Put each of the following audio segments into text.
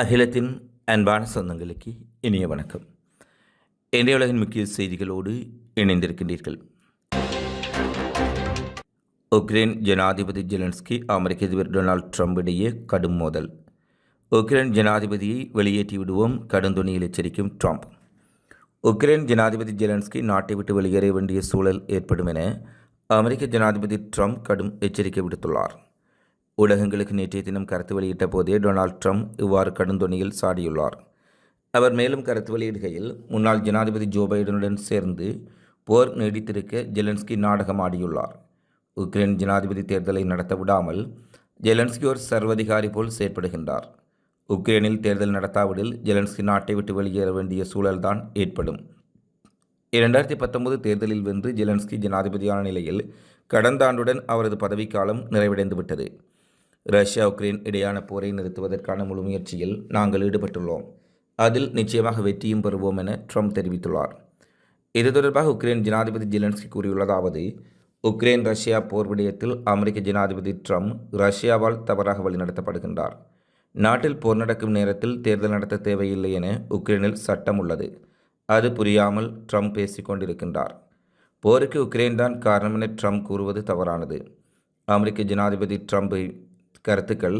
அகிலத்தின் அன்பான சொந்தங்களுக்கு இனிய வணக்கம். இன்றைய உலகின் முக்கிய செய்திகளோடு இணைந்திருக்கின்றீர்கள். உக்ரைன் ஜனாதிபதி ஜெலன்ஸ்கி அமெரிக்க அதிபர் டொனால்ட் ட்ரம்ப் இடையே கடும் மோதல். உக்ரைன் ஜனாதிபதியை வெளியேற்றி விடுவோம் கடுந்துணியில் எச்சரிக்கும் ட்ரம்ப். உக்ரைன் ஜனாதிபதி ஜெலன்ஸ்கி நாட்டை விட்டு வெளியேற வேண்டிய சூழல் ஏற்படும் என அமெரிக்க ஜனாதிபதி ட்ரம்ப் கடும் எச்சரிக்கை விடுத்துள்ளார். ஊடகங்களுக்கு நேற்றைய தினம் கருத்து வெளியிட்ட போதே டொனால்ட் ட்ரம்ப் இவ்வாறு கடுந்தொனியில் சாடியுள்ளார். அவர் மேலும் கருத்து வெளியிடுகையில் முன்னாள் ஜனாதிபதி ஜோ பைடனுடன் சேர்ந்து போர் நீடித்திருக்க ஜெலன்ஸ்கி நாடகம் ஆடியுள்ளார். உக்ரைன் ஜனாதிபதி தேர்தலை நடத்த விடாமல் ஜெலன்ஸ்கி ஒரு சர்வதிகாரி போல் செயற்படுகின்றார். உக்ரைனில் தேர்தல் நடத்தாவிடில் ஜெலன்ஸ்கி நாட்டை விட்டு வெளியேற வேண்டிய சூழல்தான் ஏற்படும். இரண்டாயிரத்தி பத்தொன்பது தேர்தலில் வென்று ஜெலன்ஸ்கி ஜனாதிபதியான நிலையில் கடந்த ஆண்டுடன் அவரது பதவிக்காலம் நிறைவடைந்துவிட்டது. ரஷ்யா உக்ரைன் இடையான போரை நிறுத்துவதற்கான முழு முயற்சியில் நாங்கள் ஈடுபட்டுள்ளோம். அதில் நிச்சயமாக வெற்றியும் பெறுவோம் என ட்ரம்ப் தெரிவித்துள்ளார். இது தொடர்பாக உக்ரைன் ஜனாதிபதி ஜெலன்ஸ்கி கூறியுள்ளதாவது உக்ரைன் ரஷ்யா போர் விடயத்தில் அமெரிக்க ஜனாதிபதி ட்ரம்ப் ரஷ்யாவால் தவறாக வழிநடத்தப்படுகின்றார். நாட்டில் போர் நடக்கும் நேரத்தில் தேர்தல் நடத்த தேவையில்லை என உக்ரைனில் சட்டம் உள்ளது. அது புரியாமல் ட்ரம்ப் பேசிக்கொண்டிருக்கின்றார் போருக்கு உக்ரைன் தான் காரணம் என ட்ரம்ப் கூறுவது தவறானது. அமெரிக்க ஜனாதிபதி ட்ரம்ப் கருத்துக்கள்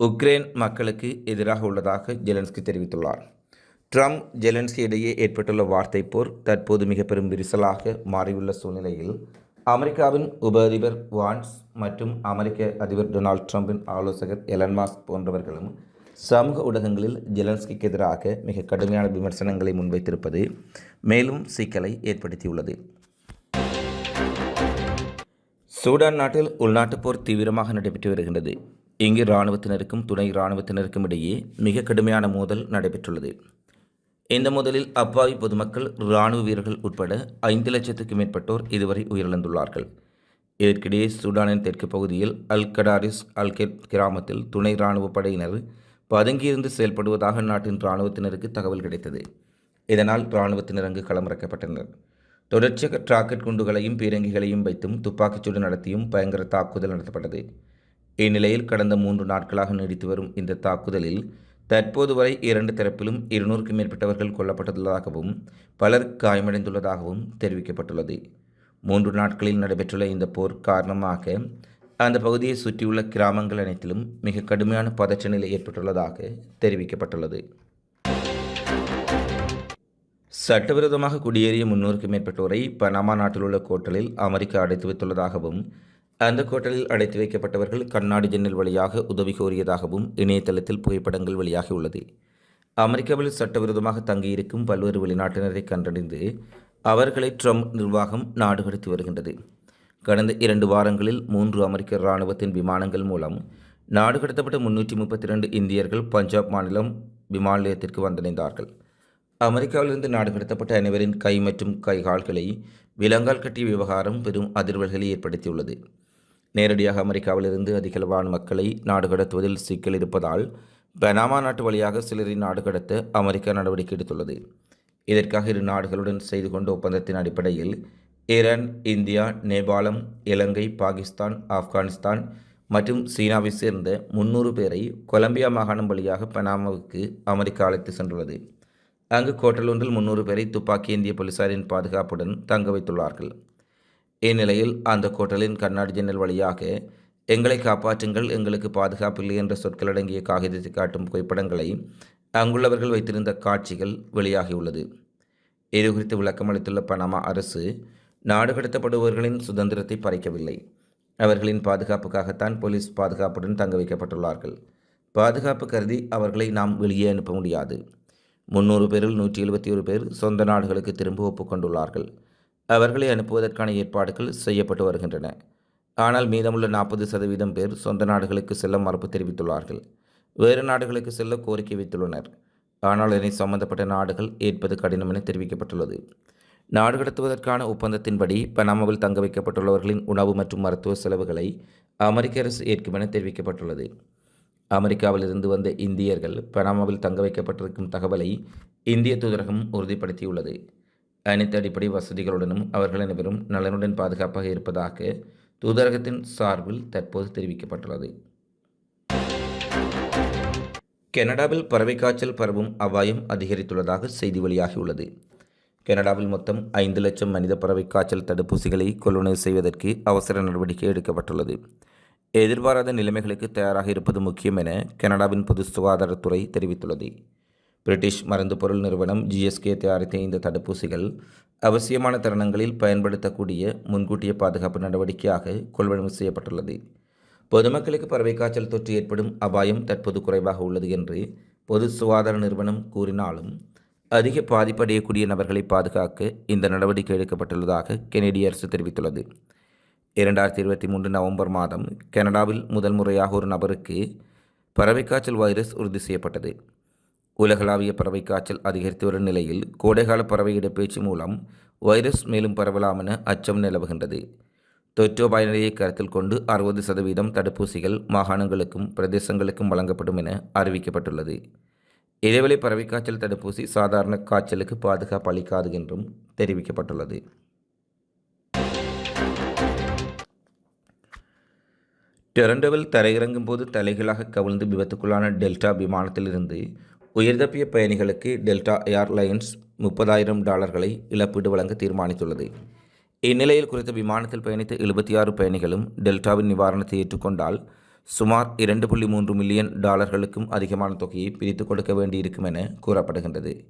உக்ரைன் மக்களுக்கு எதிராக உள்ளதாக ஜெலன்ஸ்கி தெரிவித்துள்ளார். ட்ரம்ப் ஜெலன்ஸ்கி இடையே ஏற்பட்டுள்ள வார்த்தை போர் தற்போது மிக பெரும் விரிசலாக மாறியுள்ள சூழ்நிலையில் அமெரிக்காவின் உப அதிபர் வான்ஸ் மற்றும் அமெரிக்க அதிபர் டொனால்ட் ட்ரம்பின் ஆலோசகர் எலன் மாஸ்க் போன்றவர்களும் சமூக ஊடகங்களில் ஜெலன்ஸ்கிக்கு எதிராக மிக கடுமையான விமர்சனங்களை முன்வைத்திருப்பது மேலும் சிக்கலை ஏற்படுத்தியுள்ளது. சூடான் நாட்டில் உள்நாட்டுப் போர் தீவிரமாக நடைபெற்று வருகின்றது. இங்கு இராணுவத்தினருக்கும் துணை இராணுவத்தினருக்கும் இடையே மிக கடுமையான மோதல் நடைபெற்றுள்ளது. இந்த மோதலில் அப்பாவி பொதுமக்கள் இராணுவ வீரர்கள் உட்பட ஐந்து லட்சத்துக்கும் மேற்பட்டோர் இதுவரை உயிரிழந்துள்ளார்கள். இதற்கிடையே சூடானின் தெற்கு பகுதியில் அல் கடாரிஸ் அல்கெட் கிராமத்தில் துணை இராணுவ படையினர் பதுங்கியிருந்து செயல்படுவதாக நாட்டின் இராணுவத்தினருக்கு தகவல் கிடைத்தது. இதனால் இராணுவத்தினர் அங்கு களமிறக்கப்பட்டனர். தொடர்ச்சியாக ராக்கெட் குண்டுகளையும் பீரங்கிகளையும் வைத்தும் துப்பாக்கிச்சூடு நடத்தியும் பயங்கர தாக்குதல் நடத்தப்பட்டது. இந்நிலையில் கடந்த மூன்று நாட்களாக நீடித்து வரும் இந்த தாக்குதலில் தற்போது வரை இரண்டு தரப்பிலும் இருநூறுக்கும் மேற்பட்டவர்கள் கொல்லப்பட்டுள்ளதாகவும் பலர் காயமடைந்துள்ளதாகவும் தெரிவிக்கப்பட்டுள்ளது. மூன்று நாட்களில் நடைபெற்றுள்ள இந்த போர் காரணமாக அந்த பகுதியை சுற்றியுள்ள கிராமங்கள் அனைத்திலும் மிக கடுமையான பதற்ற நிலை ஏற்பட்டுள்ளதாக தெரிவிக்கப்பட்டுள்ளது. சட்டவிரோதமாக குடியேறிய முன்னூறுக்கும் மேற்பட்டோரை பனாமா நாட்டில் உள்ள கோட்டலில் அமெரிக்கா அடைத்து வைத்துள்ளதாகவும் அந்த கோட்டலில் அடைத்து வைக்கப்பட்டவர்கள் கண்ணாடி ஜன்னல் வழியாக உதவி கோரியதாகவும் இணையதளத்தில் புகைப்படங்கள் வெளியாகியுள்ளது. அமெரிக்காவில் சட்டவிரோதமாக தங்கியிருக்கும் பல்வேறு வெளிநாட்டினரை கண்டறிந்து அவர்களை ட்ரம்ப் நிர்வாகம் நாடு கடத்தி வருகின்றது. கடந்த இரண்டு வாரங்களில் மூன்று அமெரிக்க இராணுவத்தின் விமானங்கள் மூலம் நாடு கடத்தப்பட்ட முன்னூற்றி முப்பத்தி ரெண்டு இந்தியர்கள் பஞ்சாப் மாநிலம் விமான நிலையத்திற்கு வந்தடைந்தார்கள். அமெரிக்காவிலிருந்து நாடு கடத்தப்பட்ட அனைவரின் கை மற்றும் கைகால்களை விலங்கால் கட்டிய விவகாரம் பெரும் அதிர்வல்களை ஏற்படுத்தியுள்ளது. நேரடியாக அமெரிக்காவிலிருந்து அதிகளவான மக்களை நாடு கடத்துவதில் சிக்கல் இருப்பதால் பனாமா நாட்டு வழியாக சிலரை நாடு கடத்த அமெரிக்கா நடவடிக்கை எடுத்துள்ளது. இதற்காக இரு நாடுகளுடன் செய்து கொண்ட ஒப்பந்தத்தின் அடிப்படையில் ஈரான் இந்தியா நேபாளம் இலங்கை பாகிஸ்தான் ஆப்கானிஸ்தான் மற்றும் சீனாவை சேர்ந்த முன்னூறு பேரை கொலம்பியா மாகாணம் வழியாக பனாமாவுக்கு அமெரிக்கா அழைத்து சென்றுள்ளது. அங்கு கோட்டல் ஒன்றில் முன்னூறு பேரை துப்பாக்கி ஏந்திய போலீசாரின் பாதுகாப்புடன் தங்க வைத்துள்ளார்கள். இந்நிலையில் அந்த கோட்டலின் கண்ணாடி ஜன்னல் வழியாக எங்களை காப்பாற்றுங்கள் எங்களுக்கு பாதுகாப்பில்லை என்ற சொற்கள் அடங்கிய காகிதத்தை காட்டும் புகைப்படங்களை அங்குள்ளவர்கள் வைத்திருந்த காட்சிகள் வெளியாகியுள்ளது. இது குறித்து விளக்கம் அளித்துள்ள பனாமா அரசு நாடு கடத்தப்படுபவர்களின் சுதந்திரத்தை பறிக்கவில்லை. அவர்களின் பாதுகாப்புக்காகத்தான் போலீஸ் பாதுகாப்புடன் தங்க வைக்கப்பட்டுள்ளார்கள். பாதுகாப்பு கருதி அவர்களை நாம் வெளியே அனுப்ப முடியாது. முன்னூறு பேரில் நூற்றி எழுபத்தி ஒரு பேர் சொந்த நாடுகளுக்கு திரும்ப ஒப்புக்கொண்டுள்ளார்கள். அவர்களை அனுப்புவதற்கான ஏற்பாடுகள் செய்யப்பட்டு வருகின்றன. ஆனால் மீதமுள்ள நாற்பது சதவீதம் பேர் சொந்த நாடுகளுக்கு செல்ல மறுப்பு தெரிவித்துள்ளார்கள். வேறு நாடுகளுக்கு செல்ல கோரிக்கை வைத்துள்ளனர். ஆனால் இதனை சம்பந்தப்பட்ட நாடுகள் ஏற்பது கடினம் என தெரிவிக்கப்பட்டுள்ளது. நாடு கடத்துவதற்கான ஒப்பந்தத்தின்படி பனாமாவில் தங்க வைக்கப்பட்டுள்ளவர்களின் உணவு மற்றும் மருத்துவ செலவுகளை அமெரிக்க அரசு ஏற்கும் என தெரிவிக்கப்பட்டுள்ளது. அமெரிக்காவிலிருந்து வந்த இந்தியர்கள் பனாமாவில் தங்க வைக்கப்பட்டிருக்கும் தகவலை இந்திய தூதரகம் உறுதிப்படுத்தியுள்ளது. அனைத்து அடிப்படை வசதிகளுடனும் அவர்கள் அனைவரும் நலனுடன் பாதுகாப்பாக இருப்பதாக தூதரகத்தின் சார்பில் தற்போது தெரிவிக்கப்பட்டுள்ளது. கனடாவில் பறவை காய்ச்சல் பரவும் அபாயம் அதிகரித்துள்ளதாக செய்தி வெளியாகியுள்ளது. கனடாவில் மொத்தம் ஐந்து லட்சம் மனித பறவை காய்ச்சல் தடுப்பூசிகளை கொள்வனவு செய்வதற்கு அவசர நடவடிக்கை எடுக்கப்பட்டுள்ளது. எதிர்பாராத நிலைமைகளுக்கு தயாராக இருப்பது முக்கியம் என கனடாவின் பொது சுகாதாரத்துறை தெரிவித்துள்ளது. பிரிட்டிஷ் மருந்து பொருள் நிறுவனம் ஜிஎஸ்கே தயாரித்த இந்த தடுப்பூசிகள் அவசியமான தருணங்களில் பயன்படுத்தக்கூடிய முன்கூட்டிய பாதுகாப்பு நடவடிக்கையாக கொள்வனவு செய்யப்பட்டுள்ளது. பொதுமக்களுக்கு பறவை காய்ச்சல் தொற்று ஏற்படும் அபாயம் தற்போது குறைவாக உள்ளது என்று பொது சுகாதார நிறுவனம் கூறினாலும் அதிக பாதிப்படையக்கூடிய நபர்களை பாதுகாக்க இந்த நடவடிக்கை எடுக்கப்பட்டுள்ளதாக கெனடிய அரசு தெரிவித்துள்ளது. இரண்டாயிரத்தி இருபத்தி மூன்று நவம்பர் மாதம் கனடாவில் முதல் முறையாக ஒரு நபருக்கு பறவை காய்ச்சல் வைரஸ் உறுதி செய்யப்பட்டது. உலகளாவிய பறவை காய்ச்சல் அதிகரித்து வரும் நிலையில் கோடைகால பறவை இடப்பெயர்ச்சி மூலம் வைரஸ் மேலும் பரவலாம் என அச்சம் நிலவுகின்றது. தொற்று பயனிலையை கருத்தில் கொண்டு அறுபது சதவீதம் தடுப்பூசிகள் மாகாணங்களுக்கும் பிரதேசங்களுக்கும் வழங்கப்படும் என அறிவிக்கப்பட்டுள்ளது. இடைவெளி பறவை காய்ச்சல் தடுப்பூசி சாதாரண காய்ச்சலுக்கு பாதுகாப்பு அளிக்காது என்றும் தெரிவிக்கப்பட்டுள்ளது. டொரண்டோவில் தரையிறங்கும் போது தலைகளாக கவிழ்ந்து விபத்துக்குள்ளான டெல்டா விமானத்திலிருந்து உயிர்தப்பிய பயணிகளுக்கு டெல்டா ஏர்லைன்ஸ் முப்பதாயிரம் டாலர்களை இழப்பீடு வழங்க தீர்மானித்துள்ளது. இந்நிலையில் குறித்த விமானத்தில் பயணித்த எழுபத்தி ஆறு பயணிகளும் டெல்டாவின் நிவாரணத்தை ஏற்றுக்கொண்டால் சுமார் இரண்டு புள்ளி மூன்று மில்லியன் டாலர்களுக்கும் அதிகமான தொகையை பிரித்து கொடுக்க வேண்டியிருக்கும் என கூறப்படுகின்றது.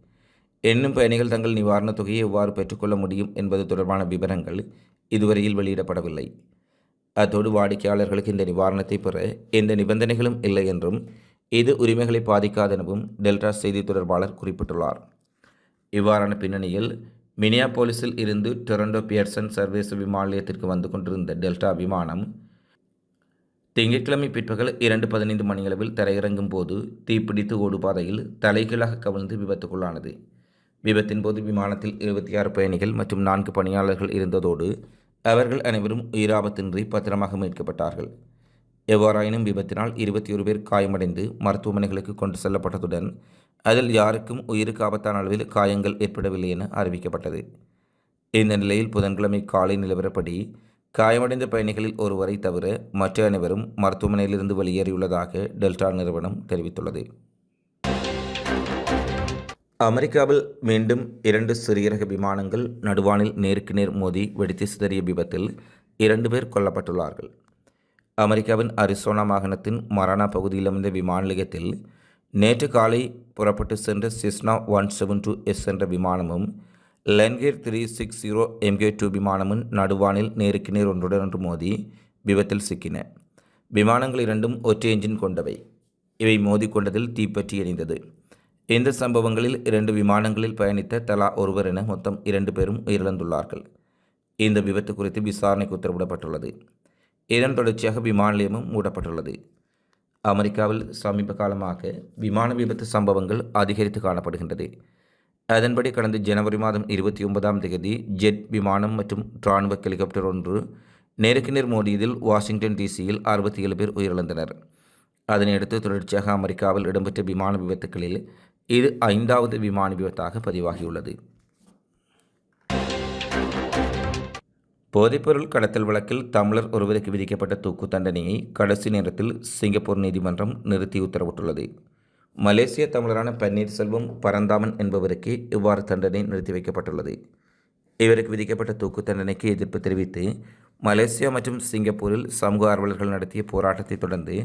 என்னும் பயணிகள் தங்கள் நிவாரணத் தொகையை எவ்வாறு பெற்றுக்கொள்ள முடியும் என்பது தொடர்பான விவரங்கள் இதுவரையில் வெளியிடப்படவில்லை. அத்தோடு வாடிக்கையாளர்களுக்கு இந்த நிவாரணத்தை பெற எந்த நிபந்தனைகளும் இல்லை என்றும் இது உரிமைகளை பாதிக்காதெனவும் டெல்டா செய்தி தொடர்பாளர் குறிப்பிட்டுள்ளார். இவ்வாறான பின்னணியில் மினியாபோலிஸில் இருந்து டொரண்டோ பியர்சன் சர்வதேச விமான நிலையத்திற்கு வந்து கொண்டிருந்த டெல்டா விமானம் திங்கட்கிழமை பிற்பகல் இரண்டு பதினைந்து மணியளவில் தரையிறங்கும் போது தீப்பிடித்து ஓடுபாதையில் தலைகீழாக கவிழ்ந்து விபத்துக்குள்ளானது. விபத்தின் போது விமானத்தில் இருபத்தி ஆறு பயணிகள் மற்றும் நான்கு பணியாளர்கள் இருந்ததோடு அவர்கள் அனைவரும் உயிராபத்தின்றி பத்திரமாக மீட்கப்பட்டார்கள். எவ்வாறாயினும் விபத்தினால் இருபத்தி ஒரு பேர் காயமடைந்து மருத்துவமனைகளுக்கு கொண்டு செல்லப்பட்டதுடன் அதில் யாருக்கும் உயிருக்கு ஆபத்தான அளவில் காயங்கள் ஏற்படவில்லை என அறிவிக்கப்பட்டது. இந்த நிலையில் புதன்கிழமை காலை நிலவரப்படி காயமடைந்த பயணிகளில் ஒருவரை தவிர மற்ற அனைவரும் மருத்துவமனையிலிருந்து வெளியேறியுள்ளதாக டெல்டா நிறுவனம் தெரிவித்துள்ளது. அமெரிக்காவில் மீண்டும் இரண்டு சிறிய ரக விமானங்கள் நடுவானில் நேருக்கு நேர் மோதி வெடித்து சிதறிய விபத்தில் இரண்டு பேர் கொல்லப்பட்டுள்ளார்கள். அமெரிக்காவின் அரிசோனா மாகாணத்தின் மரானா பகுதியில் அமைந்த விமான நிலையத்தில் நேற்று காலை புறப்பட்டு சென்ற Cessna one seven two S என்ற விமானமும் Lancair three six zero MK two விமானமும் நடுவானில் நேருக்கு நேர் ஒன்றுடன் ஒன்று மோதி விபத்தில் சிக்கின. விமானங்கள் இரண்டும் ஒற்றை என்ஜின் கொண்டவை. இவை மோதிக்கொண்டதில் தீப்பற்றி எரிந்தது. இந்த சம்பவங்களில் இரண்டு விமானங்களில் பயணித்த தலா ஒருவர் என மொத்தம் இரண்டு பேரும் உயிரிழந்துள்ளார்கள். இந்த விபத்து குறித்து விசாரணைக்கு உத்தரவிடப்பட்டுள்ளது. இதன் தொடர்ச்சியாக விமான நிலையமும் மூடப்பட்டுள்ளது. அமெரிக்காவில் சமீப காலமாக விமான விபத்து சம்பவங்கள் அதிகரித்து காணப்படுகின்றது. அதன்படி கடந்த ஜனவரி மாதம் இருபத்தி ஒன்பதாம் தேதி ஜெட் விமானம் மற்றும் இராணுவ ஹெலிகாப்டர் ஒன்று நேருக்கு நேர் மோதியதில் வாஷிங்டன் டிசியில் அறுபத்தி ஏழு பேர் உயிரிழந்தனர். அதனையடுத்து தொடர்ச்சியாக அமெரிக்காவில் இடம்பெற்ற விமான விபத்துகளில் இது ஐந்தாவது விமான விபத்தாக பதிவாகியுள்ளது. போதைப்பொருள் கடத்தல் வழக்கில் தமிழர் ஒருவருக்கு விதிக்கப்பட்ட தூக்கு தண்டனையை கடைசி நேரத்தில் சிங்கப்பூர் நீதிமன்றம் நிறுத்தி உத்தரவிட்டுள்ளது. மலேசிய தமிழரான பன்னீர்செல்வம் பரந்தாமன் என்பவருக்கு இவ்வாறு தண்டனை நிறுத்தி வைக்கப்பட்டுள்ளது. இவருக்கு விதிக்கப்பட்ட தூக்கு தண்டனைக்கு எதிர்ப்பு தெரிவித்து மலேசியா மற்றும் சிங்கப்பூரில் சமூக ஆர்வலர்கள் நடத்திய போராட்டத்தை தொடர்ந்து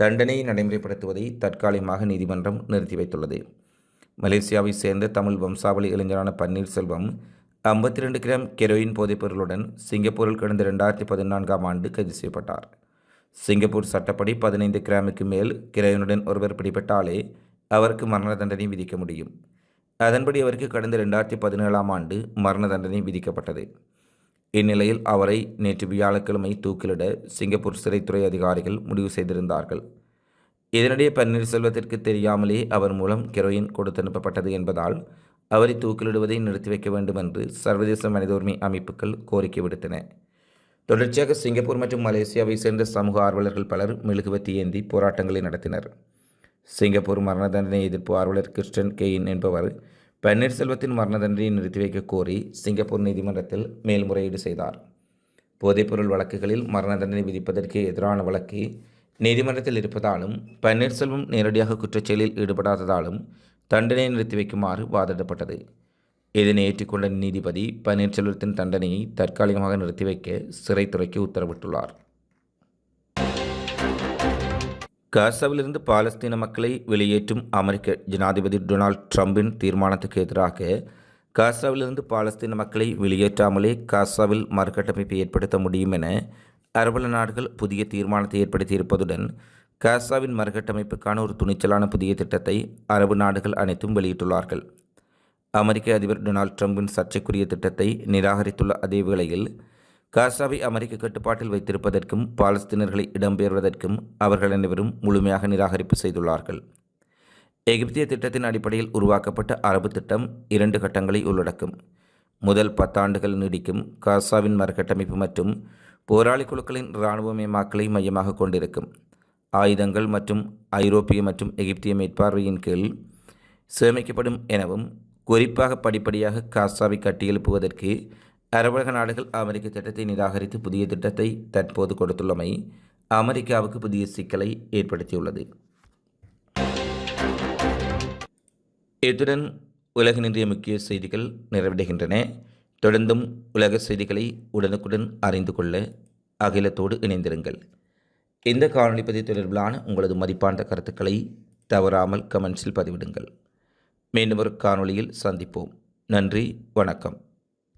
தண்டனையை நடைமுறைப்படுத்துவதை தற்காலிகமாக நீதிமன்றம் நிறுத்தி வைத்துள்ளது. மலேசியாவை சேர்ந்த தமிழ் வம்சாவளி இளைஞரான பன்னீர்செல்வம் ஐம்பத்தி ரெண்டு கிராம் கெரோயின் போதைப்பொருளுடன் சிங்கப்பூரில் கடந்த ரெண்டாயிரத்தி பதினான்காம் ஆண்டு கைது செய்யப்பட்டார். சிங்கப்பூர் சட்டப்படி பதினைந்து கிராமுக்கு மேல் கிரையனுடன் ஒருவர் பிடிபட்டாலே அவருக்கு மரண தண்டனை விதிக்க முடியும். அதன்படி அவருக்கு கடந்த ரெண்டாயிரத்தி பதினேழாம் ஆண்டு மரண தண்டனை விதிக்கப்பட்டது. இந்நிலையில் அவரை நேற்று வியாழக்கிழமை தூக்கிலிட சிங்கப்பூர் சிறைத்துறை அதிகாரிகள் முடிவு செய்திருந்தார்கள். இதனிடையே பன்னீர்செல்வத்திற்கு தெரியாமலே அவர் மூலம் கெரோயின் கொடுத்து அனுப்பப்பட்டது என்பதால் அவரை தூக்கிலிடுவதை நிறுத்தி வைக்க வேண்டும் என்று சர்வதேச மனித உரிமை அமைப்புகள் கோரிக்கை விடுத்தன. தொடர்ச்சியாக சிங்கப்பூர் மற்றும் மலேசியாவை சேர்ந்த சமூக ஆர்வலர்கள் பலர் மெழுகுவத்தி ஏந்தி போராட்டங்களை நடத்தினர். சிங்கப்பூர் மரண தண்டனை எதிர்ப்பு ஆர்வலர் கிறிஸ்டன் கெயின் என்பவர் பன்னீர்செல்வத்தின் மரண தண்டனையை நிறுத்தி வைக்க கோரி சிங்கப்பூர் நீதிமன்றத்தில் மேல்முறையீடு செய்தார். போதைப்பொருள் வழக்குகளில் மரண தண்டனை விதிப்பதற்கு எதிரான வழக்கு நீதிமன்றத்தில் இருப்பதாலும் பன்னீர்செல்வம் நேரடியாக குற்றச்செயலில் ஈடுபடாததாலும் தண்டனையை நிறுத்தி வைக்குமாறு வாதிடப்பட்டது. இதனை ஏற்றுக்கொண்ட நீதிபதி பன்னீர்செல்வத்தின் தண்டனையை தற்காலிகமாக நிறுத்தி வைக்க சிறைத்துறைக்கு உத்தரவிட்டுள்ளார். காசாவிலிருந்து பாலஸ்தீன மக்களை வெளியேற்றும் அமெரிக்க ஜனாதிபதி டொனால்ட் ட்ரம்பின் தீர்மானத்துக்கு எதிராக காசாவிலிருந்து பாலஸ்தீன மக்களை வெளியேற்றாமலே காசாவில் மறுகட்டமைப்பை ஏற்படுத்த முடியும் என அரபல நாடுகள் புதிய தீர்மானத்தை ஏற்படுத்தியிருப்பதுடன் காசாவின் மறுகட்டமைப்புக்கான ஒரு துணிச்சலான புதிய திட்டத்தை அரபு நாடுகள் அனைத்தும் வெளியிட்டுள்ளார்கள். அமெரிக்க அதிபர் டொனால்ட் ட்ரம்பின் சர்ச்சைக்குரிய திட்டத்தை நிராகரித்துள்ள அதே வேளையில் காசாவை அமெரிக்க கட்டுப்பாட்டில் வைத்திருப்பதற்கும் பாலஸ்தீனர்களை இடம்பெயர்வதற்கும் அவர்கள் அனைவரும் முழுமையாக நிராகரிப்பு செய்துள்ளார்கள். எகிப்திய திட்டத்தின் அடிப்படையில் உருவாக்கப்பட்ட அரபு திட்டம் இரண்டு கட்டங்களை உள்ளடக்கும். முதல் பத்தாண்டுகள் நீடிக்கும் காசாவின் மறுகட்டமைப்பு மற்றும் போராளி குழுக்களின் இராணுவமயமாக்கலை மையமாக கொண்டிருக்கும். ஆயுதங்கள் மற்றும் ஐரோப்பிய மற்றும் எகிப்திய மேற்பார்வையின் கீழ் சேமிக்கப்படும் எனவும் குறிப்பாக படிப்படியாக காசாவை கட்டியெழுப்புவதற்கு அரபக நாடுகள் அமெரிக்க திட்டத்தை நிராகரித்து புதிய திட்டத்தை தற்போது கொடுத்துள்ளமை அமெரிக்காவுக்கு புதிய சிக்கலை ஏற்படுத்தியுள்ளது. இத்துடன் உலகின் இன்றைய முக்கிய செய்திகள் நிறைவடைகின்றன. தொடர்ந்தும் உலக செய்திகளை உடனுக்குடன் அறிந்து கொள்ள அகிலத்தோடு இணைந்திருங்கள். இந்த காணொளி பதிவு தொடர்பிலான உங்களது மதிப்பாண்ட கருத்துக்களை தவறாமல் கமெண்ட்ஸில் பதிவிடுங்கள். மீண்டும் ஒரு காணொளியில் சந்திப்போம். நன்றி வணக்கம்.